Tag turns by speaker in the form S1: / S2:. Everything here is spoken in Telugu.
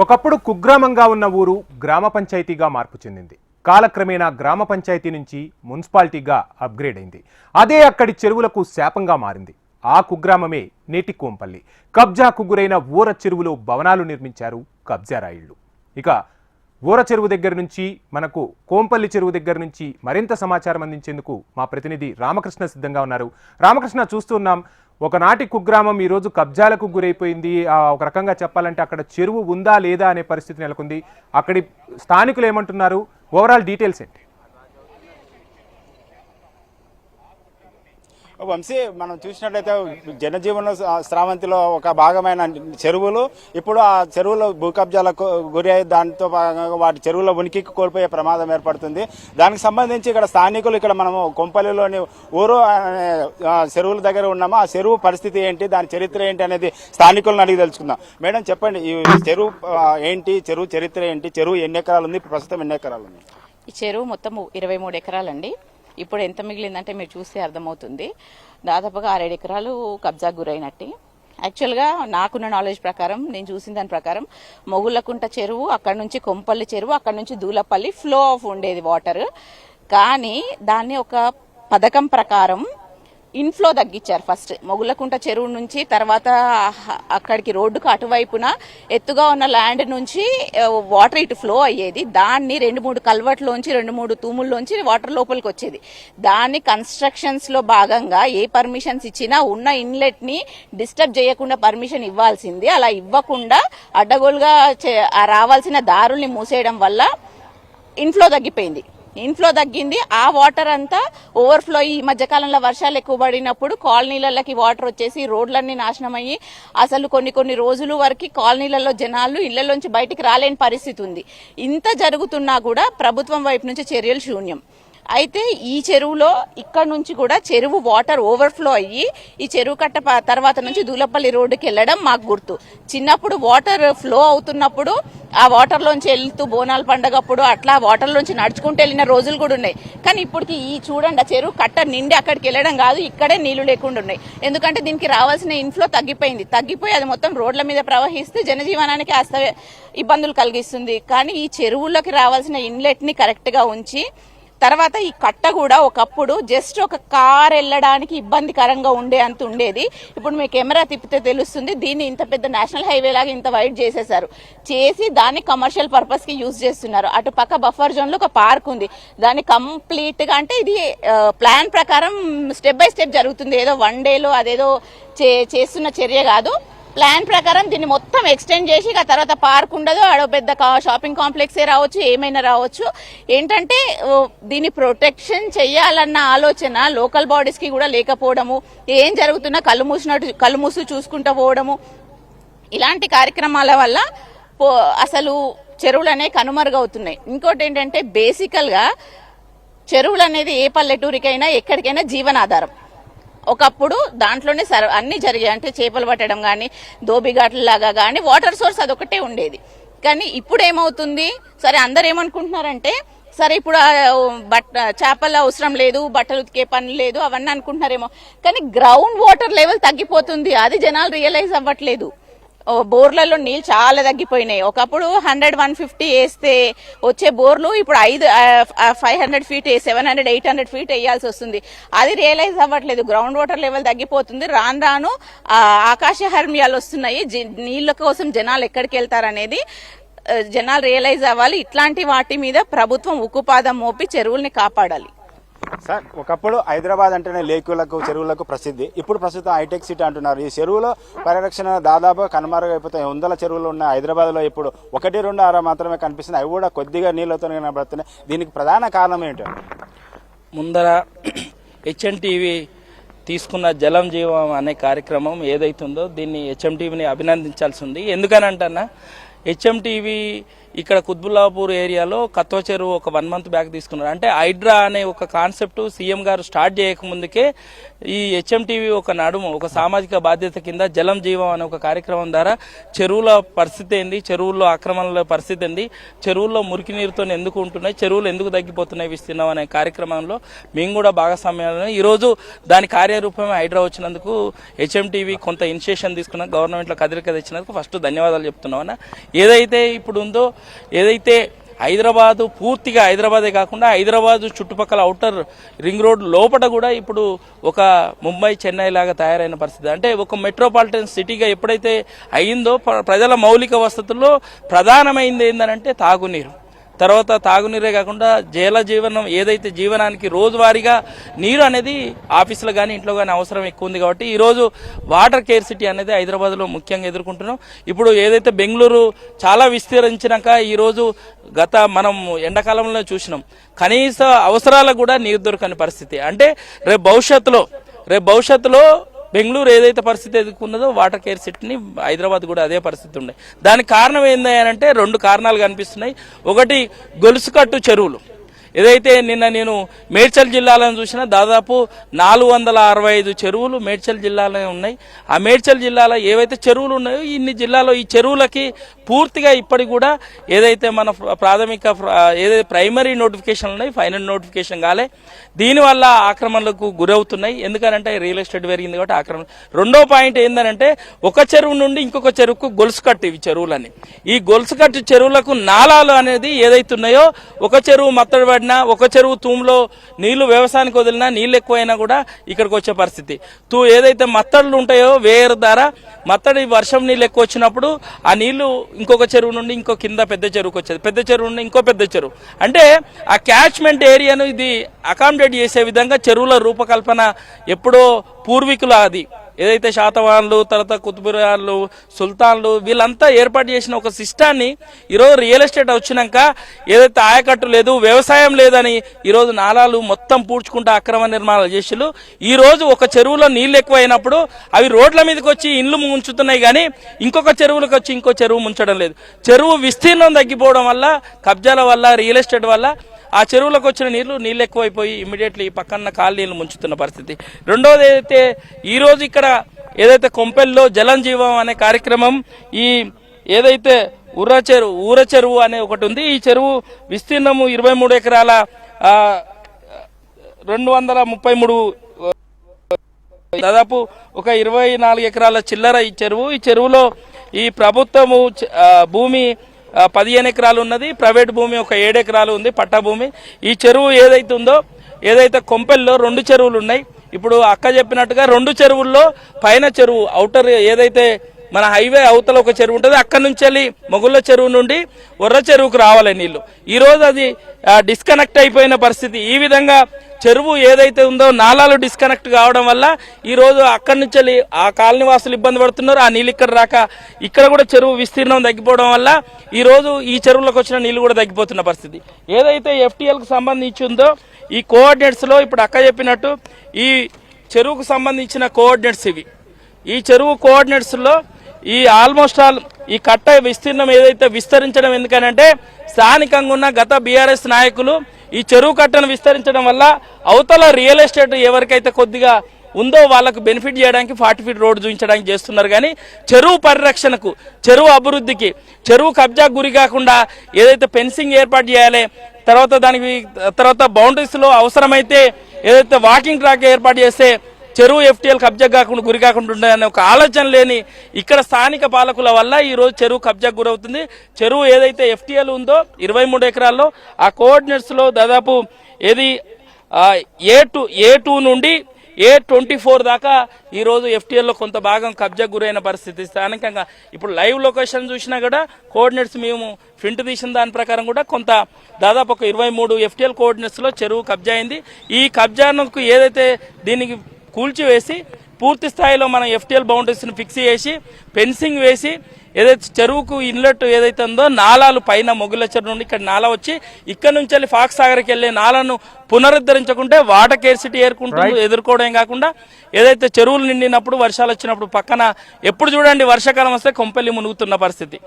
S1: ఒకప్పుడు కుగ్రామంగా ఉన్న ఊరు గ్రామ పంచాయతీగా మార్పు చెందింది. కాలక్రమేణా గ్రామ పంచాయతీ నుంచి మున్సిపాలిటీగా అప్గ్రేడ్ అయింది. అదే అక్కడి చెరువులకు శాపంగా మారింది. ఆ కుగ్రామమే నేటి కోంపల్లి. కబ్జాకు గురైన ఊర చెరువులో భవనాలు నిర్మించారు కబ్జారాయిళ్ళు ఇక ఊర చెరువు దగ్గర నుంచి మనకు కోంపల్లి చెరువు దగ్గర నుంచి మరింత సమాచారం అందించేందుకు మా ప్రతినిధి రామకృష్ణ సిద్ధంగా ఉన్నారు. రామకృష్ణ చూస్తున్నాం ఒకనాటి కుగ్రామం ఈరోజు కబ్జాలకు గురైపోయింది. ఒక రకంగా చెప్పాలంటే అక్కడ చెరువు ఉందా లేదా అనే పరిస్థితి నెలకొంది. అక్కడి స్థానికులు ఏమంటున్నారు? ఓవరాల్ డీటెయిల్స్ ఏంటి?
S2: వంశీ మనం చూసినట్లయితే జనజీవన స్రావంతిలో ఒక భాగమైన చెరువులు. ఇప్పుడు ఆ చెరువులో భూకబ్జాలకు గురి అయ్యి దాంతో భాగంగా వాటి చెరువుల ఉనికికి కోల్పోయే ప్రమాదం ఏర్పడుతుంది. దానికి సంబంధించి ఇక్కడ స్థానికులు ఇక్కడ మనము కొంపల్లిలోని ఊరు అనే చెరువుల దగ్గర ఉన్నాము. ఆ చెరువు పరిస్థితి ఏంటి? దాని చరిత్ర ఏంటి అనేది స్థానికులను అడిగి తెలుసుకుందాం. మేడం చెప్పండి ఈ చెరువు ఏంటి? చెరువు చరిత్ర ఏంటి? చెరువు ఎన్ని ఎకరాలు ఉంది ప్రస్తుతం ఎన్ని ఎకరాలు ఉంది
S3: ఈ చెరువు మొత్తం ఇరవై మూడు ఎకరాలండి. ఇప్పుడు ఎంత మిగిలిందంటే మీరు చూస్తే అర్థమవుతుంది. దాదాపుగా ఆరేడు ఎకరాలు కబ్జా గురైనట్టు. యాక్చువల్గా నాకున్న నాలెడ్జ్ ప్రకారం నేను చూసిన దాని ప్రకారం మొగుళ్ళకుంట చెరువు అక్కడ నుంచి కొంపల్లి చెరువు అక్కడ నుంచి దూలపల్లి ఫ్లో ఆఫ్ ఉండేది వాటర్. కానీ దాన్ని ఒక పథకం ప్రకారం ఇన్ఫ్లో తగ్గించారు ఫస్ట్. మొగులకుంట చెరువు నుంచి తర్వాత అక్కడికి రోడ్డుకు అటువైపున ఎత్తుగా ఉన్న ల్యాండ్ నుంచి వాటర్ ఇటు ఫ్లో అయ్యేది. దాన్ని రెండు మూడు కల్వర్ట్లోంచి రెండు మూడు తూముల్లోంచి వాటర్ లోపలికి వచ్చేది దాన్ని కన్స్ట్రక్షన్స్లో భాగంగా ఏ పర్మిషన్స్ ఇచ్చినా ఉన్న ఇన్లెట్ని డిస్టర్బ్ చేయకుండా పర్మిషన్ ఇవ్వాల్సింది. అలా ఇవ్వకుండా అడ్డగోలుగా చే- రావాల్సిన దారుల్ని మూసేయడం వల్ల ఇన్ఫ్లో తగ్గిపోయింది. ఇన్ఫ్లో తగ్గింది. ఆ వాటర్ అంతా ఓవర్ఫ్లో ఈ మధ్యకాలంలో వర్షాలు ఎక్కువ పడినప్పుడు కాలనీలకి వాటర్ వచ్చేసి రోడ్లన్నీ నాశనం అయ్యి అసలు కొన్ని కొన్ని రోజుల వరకు కాలనీలలో జనాలు ఇళ్ళలోంచి బయటికి రాలేని పరిస్థితి ఉంది. ఇంత జరుగుతున్నా కూడా ప్రభుత్వం వైపు నుంచి చర్యలు శూన్యం. అయితే ఈ చెరువులో ఇక్కడ నుంచి కూడా చెరువు వాటర్ ఓవర్ఫ్లో అయ్యి ఈ చెరువు కట్ట తర్వాత నుంచి దూలపల్లి రోడ్డుకి వెళ్ళడం మాకు గుర్తు. చిన్నప్పుడు వాటర్ ఫ్లో అవుతున్నప్పుడు ఆ వాటర్లోంచి వెళ్తూ బోనాల పండగప్పుడు అట్లా వాటర్లోంచి నడుచుకుంటూ వెళ్ళిన రోజులు కూడా ఉన్నాయి. కానీ ఇప్పటికి ఈ చూడండి ఆ చెరువు కట్ట నిండి అక్కడికి వెళ్ళడం కాదు ఇక్కడే నీళ్ళు లేకుండా ఉన్నాయి. ఎందుకంటే దీనికి రావాల్సిన ఇన్ఫ్లో తగ్గిపోయింది. తగ్గిపోయి అది మొత్తం రోడ్ల మీద ప్రవహిస్తే జనజీవనానికి అస్త ఇబ్బందులు కలిగిస్తుంది. కానీ ఈ చెరువులోకి రావాల్సిన ఇన్లెట్ని కరెక్ట్గా ఉంచి తర్వాత ఈ కట్ట కూడా ఒకప్పుడు జస్ట్ ఒక కార్ వెళ్ళడానికి ఇబ్బందికరంగా ఉండే అంత ఉండేది. ఇప్పుడు మీ కెమెరా తిప్పితే తెలుస్తుంది దీన్ని ఇంత పెద్ద నేషనల్ హైవే లాగా ఇంత వైడ్ చేసేసారు చేసి దాన్ని కమర్షియల్ పర్పస్కి యూజ్ చేస్తున్నారు. అటు పక్క బఫర్ జోన్లో ఒక పార్క్ ఉంది. దాన్ని కంప్లీట్గా అంటే ఇది ప్లాన్ ప్రకారం స్టెప్ బై స్టెప్ జరుగుతుంది. ఏదో వన్ డేలో అదేదో చే- చేస్తున్న చర్య కాదు. ప్లాన్ ప్రకారం దీన్ని మొత్తం ఎక్స్టెండ్ చేసి ఇక తర్వాత పార్క్ ఉండదు. ఆడ పెద్ద కా- షాపింగ్ కాంప్లెక్సే రావచ్చు ఏమైనా రావచ్చు. ఏంటంటే దీన్ని ప్రొటెక్షన్ చేయాలన్న ఆలోచన లోకల్ బాడీస్కి కూడా లేకపోవడము ఏం జరుగుతున్నా కళ్ళు మూసినట్టు కళ్ళు మూసు చూసుకుంటూ పోవడము ఇలాంటి కార్యక్రమాల వల్ల అసలు చెరువులు అనేవి కనుమరుగవుతున్నాయి. ఇంకోటి ఏంటంటే బేసికల్గా చెరువులు అనేది ఏ పల్లెటూరికైనా ఎక్కడికైనా జీవనాధారం. ఒకప్పుడు దాంట్లోనే సర్వ అన్ని జరిగాయి. అంటే చేపలు పట్టడం కానీ దోబిఘాట్లలాగా కానీ వాటర్ సోర్స్ అదొకటే ఉండేది. కానీ ఇప్పుడు ఏమవుతుంది? సరే అందరు ఏమనుకుంటున్నారంటే సరే ఇప్పుడు బట్ట చేపల అవసరం లేదు బట్టలు ఉతికే పని లేదు అవన్నీ అనుకుంటున్నారేమో. కానీ గ్రౌండ్ వాటర్ లెవెల్ తగ్గిపోతుంది. అది జనాలు రియలైజ్ అవ్వట్లేదు. బోర్లలో నీళ్ళు చాలా తగ్గిపోయినాయి. ఒకప్పుడు హండ్రెడ్ వన్ ఫిఫ్టీ వేస్తే వచ్చే బోర్లు ఇప్పుడు ఐదు five hundred feet seven hundred eight hundred feet వేయాల్సి వస్తుంది. అది రియలైజ్ అవ్వట్లేదు. గ్రౌండ్ వాటర్ లెవెల్ తగ్గిపోతుంది. రాను రాను ఆకాశ హర్మియాలు వస్తున్నాయి. నీళ్ళ కోసం జనాలు ఎక్కడికి వెళ్తారనేది జనాలు రియలైజ్ అవ్వాలి. ఇట్లాంటి వాటి మీద ప్రభుత్వం ఉక్కుపాదం మోపి చెరువుల్ని కాపాడాలి.
S2: సార్ ఒకప్పుడు హైదరాబాద్ అంటేనే లేకులకు చెరువులకు ప్రసిద్ధి. ఇప్పుడు ప్రస్తుతం హైటెక్ సిటీ అంటున్నారు. ఈ చెరువులో పరిరక్షణ దాదాపు కనుమరుగైపోతాయి. వందల చెరువులు ఉన్న హైదరాబాద్లో ఇప్పుడు ఒకటి రెండు ఆరు మాత్రమే కనిపిస్తుంది అవి కూడా కొద్దిగా నీళ్ళతో కనబడుతున్నాయి. దీనికి ప్రధాన కారణం ఏంటి?
S4: ముందర హెచ్ఎన్టీవీ తీసుకున్న జలం జీవం అనే కార్యక్రమం ఏదైతుందో దీన్ని హెచ్ఎంటీవీని అభినందించాల్సి ఉంది. ఎందుకనంటన్నా హెచ్ఎంటీవీ ఇక్కడ కుత్బుల్లాపూర్ ఏరియాలో కత్వ చెరువు ఒక వన్ మంత్ బ్యాక్ తీసుకున్నారు. అంటే హైడ్రా అనే ఒక కాన్సెప్ట్ సీఎం గారు స్టార్ట్ చేయకముందుకే ఈ హెచ్ఎంటీవీ ఒక నడుము ఒక సామాజిక బాధ్యత కింద జలం జీవం అనే ఒక కార్యక్రమం ద్వారా చెరువుల పరిస్థితి ఏంది చెరువుల్లో ఆక్రమణల పరిస్థితి ఏంది చెరువుల్లో మురికి నీరుతో ఎందుకు ఉంటున్నాయి చెరువులు ఎందుకు తగ్గిపోతున్నాయి విస్తున్నాం అనే కార్యక్రమంలో మేము కూడా భాగస్వామ్యాలను ఈరోజు దాని కార్యరూపమే హైడ్రా వచ్చినందుకు హెచ్ఎంటీవీ కొంత ఇనిషియేషన్ తీసుకున్న. గవర్నమెంట్లో కదిలిక తెచ్చినందుకు ఫస్ట్ ధన్యవాదాలు చెప్తున్నాం అన్న. ఏదైతే ఇప్పుడు ఉందో ఏదైతే హైదరాబాదు పూర్తిగా హైదరాబాదే కాకుండా హైదరాబాదు చుట్టుపక్కల అవుటర్ రింగ్ రోడ్ లోపల కూడా ఇప్పుడు ఒక ముంబై చెన్నై లాగా తయారైన పరిస్థితి. అంటే ఒక మెట్రోపాలిటన్ సిటీగా ఎప్పుడైతే అయిందో ప్రజల మౌలిక వసతుల్లో ప్రధానమైంది ఏంటంటే తాగునీరు. తర్వాత తాగునీరే కాకుండా జల జీవనం ఏదైతే జీవనానికి రోజువారీగా నీరు అనేది ఆఫీసులో కానీ ఇంట్లో కానీ అవసరం ఎక్కువ ఉంది కాబట్టి ఈరోజు వాటర్ కేర్ సిటీ అనేది హైదరాబాద్లో ముఖ్యంగా ఎదుర్కొంటున్నాం. ఇప్పుడు ఏదైతే బెంగళూరు చాలా విస్తరించినాక ఈరోజు గత మనం ఎండాకాలంలో చూసినాం. కనీస అవసరాలకు కూడా నీరు దొరకని పరిస్థితి. అంటే రేపు భవిష్యత్తులో రేపు భవిష్యత్తులో బెంగళూరు ఏదైతే పరిస్థితి ఎదుర్కొన్నదో వాటర్ కేర్ సిటీని హైదరాబాద్ కూడా అదే పరిస్థితి ఉండే. దానికి కారణం ఏంది అంటే రెండు కారణాలు కనిపిస్తున్నాయి. ఒకటి గొలుసుకట్టు చెరువులు. ఏదైతే నిన్న నేను మేడ్చల్ జిల్లాలో చూసినా దాదాపు నాలుగు వందల అరవై ఐదు చెరువులు మేడ్చల్ జిల్లాలో ఉన్నాయి. ఆ మేడ్చల్ జిల్లాలో ఏవైతే చెరువులు ఉన్నాయో ఇన్ని జిల్లాలో ఈ చెరువులకి పూర్తిగా ఇప్పటికి కూడా ఏదైతే మన ప్రాథమిక ఏదైతే ప్రైమరీ నోటిఫికేషన్ ఉన్నాయి ఫైనల్ నోటిఫికేషన్ కాలే. దీనివల్ల ఆక్రమణలకు గురవుతున్నాయి. ఎందుకనంటే రియల్ ఎస్టేట్ పెరిగింది కాబట్టి ఆక్రమణ రెండో పాయింట్ ఏంటంటే ఒక చెరువు నుండి ఇంకొక చెరువుకు గొలుసు కట్టు ఇవి చెరువులని ఈ గొలుసు కట్టు చెరువులకు నాలాలు అనేది ఏదైతే ఉన్నాయో ఒక చెరువు మత్తడి పడినా ఒక చెరువు తూములో నీళ్ళు వ్యవసాయానికి వదిలినా నీళ్ళు ఎక్కువైనా కూడా ఇక్కడికి వచ్చే పరిస్థితి. తూ ఏదైతే మత్తడులు ఉంటాయో వేరు ద్వారా మత్తడి వర్షం నీళ్ళు ఎక్కువ వచ్చినప్పుడు ఆ నీళ్ళు ఇంకొక చెరువు నుండి ఇంకో కింద పెద్ద చెరువుకి వచ్చేది. పెద్ద చెరువు నుండి ఇంకో పెద్ద చెరువు. అంటే ఆ క్యాచ్మెంట్ ఏరియాను ఇది అకామిడేట్ చేసే విధంగా చెరువుల రూపకల్పన ఎప్పుడో పూర్వీకుల అది ఏదైతే శాతవాన్లు తర్వాత కుతుబురాన్లు సుల్తాన్లు వీళ్ళంతా ఏర్పాటు చేసిన ఒక సిస్టాన్ని ఈరోజు రియల్ ఎస్టేట్ వచ్చినాక ఏదైతే ఆయకట్టు లేదు వ్యవసాయం లేదని ఈరోజు నాలాలు మొత్తం పూడ్చుకుంటూ అక్రమ నిర్మాణాలు చేసిళ్ళు. ఈ రోజు ఒక చెరువులో నీళ్ళు ఎక్కువైనప్పుడు అవి రోడ్ల మీదకి వచ్చి ఇండ్లు ముంచుతున్నాయి కానీ ఇంకొక చెరువులకు వచ్చి ఇంకో చెరువు ముంచడం లేదు. చెరువు విస్తీర్ణం తగ్గిపోవడం వల్ల కబ్జాల వల్ల రియల్ ఎస్టేట్ వల్ల ఆ చెరువులకు వచ్చిన నీళ్ళు నీళ్ళు ఎక్కువైపోయి ఇమ్మీడియట్లీ పక్కన కాలనీలు ముంచుతున్న పరిస్థితి. రెండోది అయితే ఈరోజు ఇక్కడ ఏదైతే కొంపెల్లో జలం జీవం అనే కార్యక్రమం ఈ ఏదైతే ఉర్ర చెరువు ఊర చెరువు అనే ఒకటి ఉంది. ఈ చెరువు విస్తీర్ణము ఇరవై మూడు ఎకరాల రెండు వందల ముప్పై మూడు దాదాపు ఒక ఇరవై నాలుగు ఎకరాల చిల్లర ఈ చెరువు. ఈ చెరువులో ఈ ప్రభుత్వము భూమి పదిహేను ఎకరాలు ఉన్నది. ప్రైవేట్ భూమి ఒక ఏడు ఎకరాలు ఉంది. పట్టా భూమి ఈ చెరువు ఏదైతే ఉందో ఏదైతే కొంపెల్లో రెండు చెరువులు ఉన్నాయి. ఇప్పుడు అక్క చెప్పినట్టుగా రెండు చెరువుల్లో పైన చెరువు అవుటర్ ఏదైతే మన హైవే అవతల ఒక చెరువు ఉంటుంది అక్కడ నుంచి వెళ్ళి మొగుళ్ళ చెరువు నుండి ఉర్ర చెరువుకు రావాలి నీళ్ళు. ఈ రోజు అది డిస్కనెక్ట్ అయిపోయిన పరిస్థితి. ఈ విధంగా చెరువు ఏదైతే ఉందో నాలాలు డిస్కనెక్ట్ కావడం వల్ల ఈ రోజు అక్కడి నుంచి వెళ్ళి ఆ కాలనీ వాసులు ఇబ్బంది పడుతున్నారు. ఆ నీళ్ళు ఇక్కడ రాక ఇక్కడ కూడా చెరువు విస్తీర్ణం తగ్గిపోవడం వల్ల ఈ రోజు ఈ చెరువులకు వచ్చిన నీళ్ళు కూడా తగ్గిపోతున్న పరిస్థితి. ఏదైతే ఎఫ్టీఎల్కి సంబంధించి ఉందో ఈ కోఆర్డినేట్స్లో ఇప్పుడు అక్క చెప్పినట్టు ఈ చెరువుకు సంబంధించిన కోఆర్డినేట్స్ ఇవి. ఈ చెరువు కోఆర్డినేట్స్లో ఈ ఆల్మోస్ట్ ఆల్ ఈ కట్ట విస్తీర్ణం ఏదైతే విస్తరించడం ఎందుకనంటే స్థానికంగా ఉన్న గత బీఆర్ఎస్ నాయకులు ఈ చెరువు కట్టను విస్తరించడం వల్ల అవతల రియల్ ఎస్టేట్ ఎవరికైతే కొద్దిగా ఉందో వాళ్ళకు బెనిఫిట్ చేయడానికి ఫార్టీ ఫీట్ రోడ్డు చూపించడానికి చేస్తున్నారు. కానీ చెరువు పరిరక్షణకు చెరువు అభివృద్ధికి చెరువు కబ్జా గురి కాకుండా ఏదైతే ఫెన్సింగ్ ఏర్పాటు చేయాలి తర్వాత దానికి తర్వాత బౌండరీస్లో అవసరమైతే ఏదైతే వాకింగ్ ట్రాక్ ఏర్పాటు చేస్తే చెరువు ఎఫ్టీఎల్ కబ్జా కాకుండా గురి కాకుండా ఉండాలనే ఒక ఆలోచన లేని ఇక్కడ స్థానిక పాలకుల వల్ల ఈరోజు చెరువు కబ్జా గురవుతుంది. చెరువు ఏదైతే ఎఫ్టీఎల్ ఉందో ఇరవై మూడు ఎకరాల్లో ఆ కోఆర్డినేట్స్లో దాదాపు ఏది ఏ టూ ఏ టూ నుండి ఏ ట్వంటీ ఫోర్ దాకా ఈరోజు ఎఫ్టీఎల్లో కొంత భాగం కబ్జా గురైన పరిస్థితి. స్థానికంగా ఇప్పుడు లైవ్ లొకేషన్ చూసినా కూడా కోఆర్డినేట్స్ మేము ప్రింట్ తీసిన దాని ప్రకారం కూడా కొంత దాదాపు ఒక ఇరవై మూడు ఎఫ్టీఎల్ కోఆర్డినేట్స్లో చెరువు కబ్జా అయింది. ఈ కబ్జాకు ఏదైతే దీనికి కూల్చివేసి పూర్తి స్థాయిలో మనం ఎఫ్టీఎల్ బౌండరీస్ని ఫిక్స్ చేసి ఫెన్సింగ్ వేసి ఏదైతే చెరువుకు ఇన్లెట్ ఏదైతే ఉందో నాలాలు పైన మొగుల చెరువు నుండి ఇక్కడ నాలా వచ్చి ఇక్కడ నుంచి వెళ్ళి ఫాక్స్ సాగర్కి వెళ్ళే నాలను పునరుద్ధరించకుంటే వాటర్ కేర్సిటీ ఏర్కుంటూ ఎదుర్కోవడం కాకుండా ఏదైతే చెరువులు నిండినప్పుడు వర్షాలు వచ్చినప్పుడు పక్కన ఎప్పుడు చూడండి వర్షాకాలం వస్తే కొంపెల్లి మునుగుతున్న పరిస్థితి.